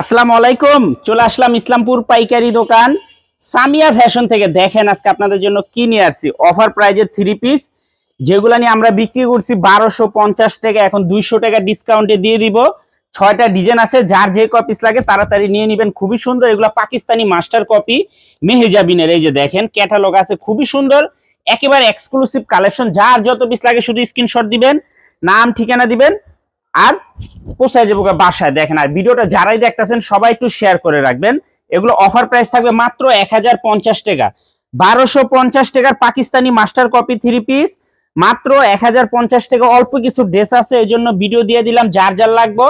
আসসালামু আলাইকুম, চলে আসলাম ইসলামপুর পাইকারি দোকান। সামিয়া ফ্যাশন থেকে দেখেন আজকে আপনাদের জন্য কি নিয়ে আসছি। অফার প্রাইজের থ্রি পিস যেগুলো নিয়ে আমরা বিক্রি করছি বারোশো পঞ্চাশ টাকা, এখন দুইশো টাকা ডিসকাউন্টে দিয়ে দিব। ছয়টা ডিজাইন আছে, যার যে কপিস লাগে তাড়াতাড়ি নিয়ে নেবেন। খুবই সুন্দর, এগুলো পাকিস্তানি মাস্টার কপি মেহেজাবিনের। এই যে দেখেন ক্যাটালগ আছে, খুবই সুন্দর। একেবারে এক্সক্লুসিভ কালেকশন যার যত পিস লাগে শুধু স্ক্রিনশট দিবেন, নাম ঠিকানা দিবেন। আর পোষায় যাব বাসায়। দেখেন, আর ভিডিওটা যারাই দেখতেছেন, সবাই একটু শেয়ার করে রাখবেন। এগুলো অফার প্রাইস থাকবে মাত্র এক হাজার পঞ্চাশ টাকা। বারোশো পঞ্চাশ টাকার Pakistani master copy three piece মাত্র এক হাজার পঞ্চাশ টাকা। অল্প কিছু ড্রেস আছে, এই জন্য ভিডিও দিয়ে দিলাম, যার যার লাগবো,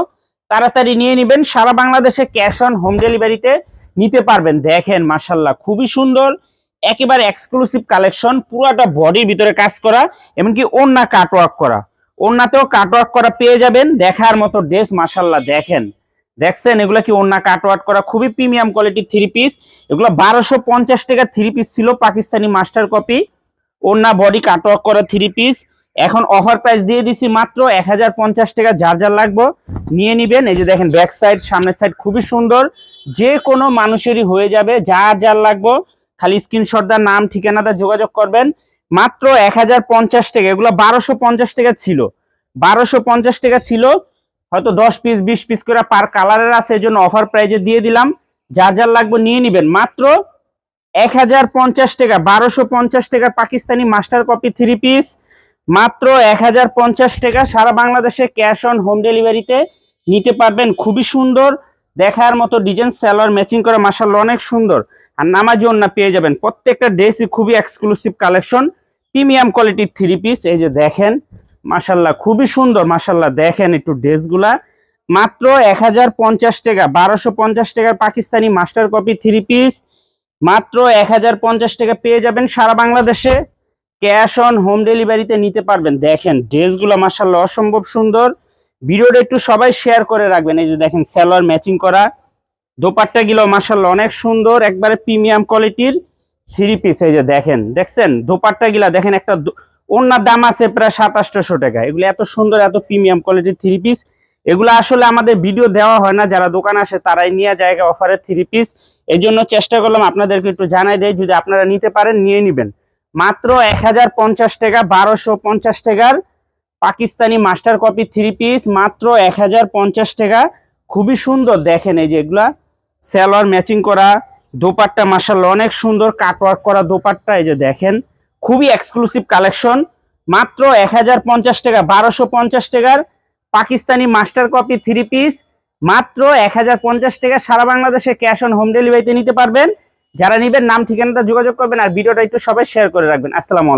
তাড়াতাড়ি নিয়ে নেবেন। সারা বাংলাদেশে ক্যাশ অন হোম ডেলিভারিতে নিতে পারবেন। দেখেন মাসাল্লাহ খুবই সুন্দর। একেবারে এক্সক্লুসিভ কালেকশন পুরোটা বডির ভিতরে কাজ করা, এমনকি ওন্না কাটওয়ার্ক করা। ওন্নাতেও কাটওয়ার্ক করা পেয়ে যাবেন। দেখার মতো ড্রেস মাসাল্লাহ দেখেন। দেখছেন, এগুলো কি ওন্না কাটওয়ার্ক করা? খুবই প্রিমিয়াম কোয়ালিটির থ্রি পিস এগুলো বারোশো পঞ্চাশ টাকা থ্রি পিস ছিল, পাকিস্তানি মাস্টার কপি ওন্না বডি কাটওয়ার্ক করা থ্রি পিস এখন অফার প্রাইস দিয়ে দিছি মাত্র এক হাজার পঞ্চাশ টাকা, যার যার লাগবো নিয়ে নিবেন। এই যে দেখেন ব্যাক সাইড সামনের সাইড খুবই সুন্দর। যে কোনো মানুষেরই হয়ে যাবে, যার যার লাগবো। খালি স্ক্রিনশট দা নাম, ঠিকানাটা যোগাযোগ করবেন। মাত্র এক হাজার পঞ্চাশ টাকা, এগুলো বারোশো পঞ্চাশ টাকা ছিল। বারোশো পঞ্চাশ টাকা ছিল, হয়তো দশ পিস বিশ পিস করে পার কালারের আছে এই জন্য অফার প্রাইজে দিয়ে দিলাম। যার যার লাগবে নিয়ে নিবেন। মাত্র এক হাজার পঞ্চাশ টাকা, বারোশো পঞ্চাশ টাকার Pakistani master copy three piece মাত্র এক হাজার পঞ্চাশ টাকা সারা বাংলাদেশে ক্যাশ অন হোম ডেলিভারিতে নিতে পারবেন। খুবই সুন্দর। দেখার মতো ডিজাইন স্যালোয়ার ম্যাচিং করে মাসাল্লাহ অনেক সুন্দর। আর নামাজি অন্য পেয়ে যাবেন। প্রত্যেকটা ড্রেসই খুবই এক্সক্লুসিভ কালেকশন প্রিমিয়াম কোয়ালিটির থ্রি পিস এই যে দেখেন মাসাল্লাহ খুবই সুন্দর মাসাল্লাহ দেখেন একটু ড্রেসগুলা মাত্র এক হাজার পঞ্চাশ টাকা, বারোশো পঞ্চাশ টাকার Pakistani master copy three piece মাত্র এক হাজার পঞ্চাশ টাকা পেয়ে যাবেন সারা বাংলাদেশে। ক্যাশ অন হোম ডেলিভারিতে নিতে পারবেন। দেখেন ড্রেসগুলো মাসাল্লাহ অসম্ভব সুন্দর। ভিডিওটা একটু সবাই শেয়ার করে রাখবেন। এই যে দেখেন স্যালোয়ার ম্যাচিং করা। দোপাট্টা গুলো মাসাল্লাহ অনেক সুন্দর, একবারে প্রিমিয়াম কোয়ালিটির থ্রি পিস এই যে দেখেন, দেখছেন? দোপাট্টা গিলা দেখেন একটা ওনার দাম আছে প্রায় সাতাশশো টাকা। এগুলো এত সুন্দর, এত প্রিমিয়াম কোয়ালিটির থ্রি পিস এগুলো আসলে আমাদের ভিডিও দেওয়া হয় না, যারা দোকান আসে তারাই নিয়ে জায়গা অফারের থ্রি পিস এই জন্য চেষ্টা করলাম আপনাদেরকে একটু জানাই দেয় যদি আপনারা নিতে পারেন, নিয়ে নেবেন। মাত্র এক হাজার পঞ্চাশ টাকা, বারোশো পঞ্চাশ টাকার Pakistani master copy three piece মাত্র এক হাজার পঞ্চাশ টাকা। খুবই সুন্দর, দেখেন এই যে এগুলা। স্যালোয়ার ম্যাচিং করা, দোপাট্টা মাসাল্লাহ অনেক সুন্দর কাটওয়ার্ক করা দোপাট্টা, এই যে দেখেন। খুবই এক্সক্লুসিভ কালেকশন মাত্র এক হাজার পঞ্চাশ টাকা, বারোশো পঞ্চাশ টাকার Pakistani master copy three piece মাত্র এক হাজার পঞ্চাশ টাকা সারা বাংলাদেশে ক্যাশ অন হোম ডেলিভারিতে নিতে পারবেন। যারা নিবেন, নাম ঠিকানাটা যোগাযোগ করবেন আর ভিডিওটা একটু সবাই শেয়ার করে রাখবেন। আসসালামু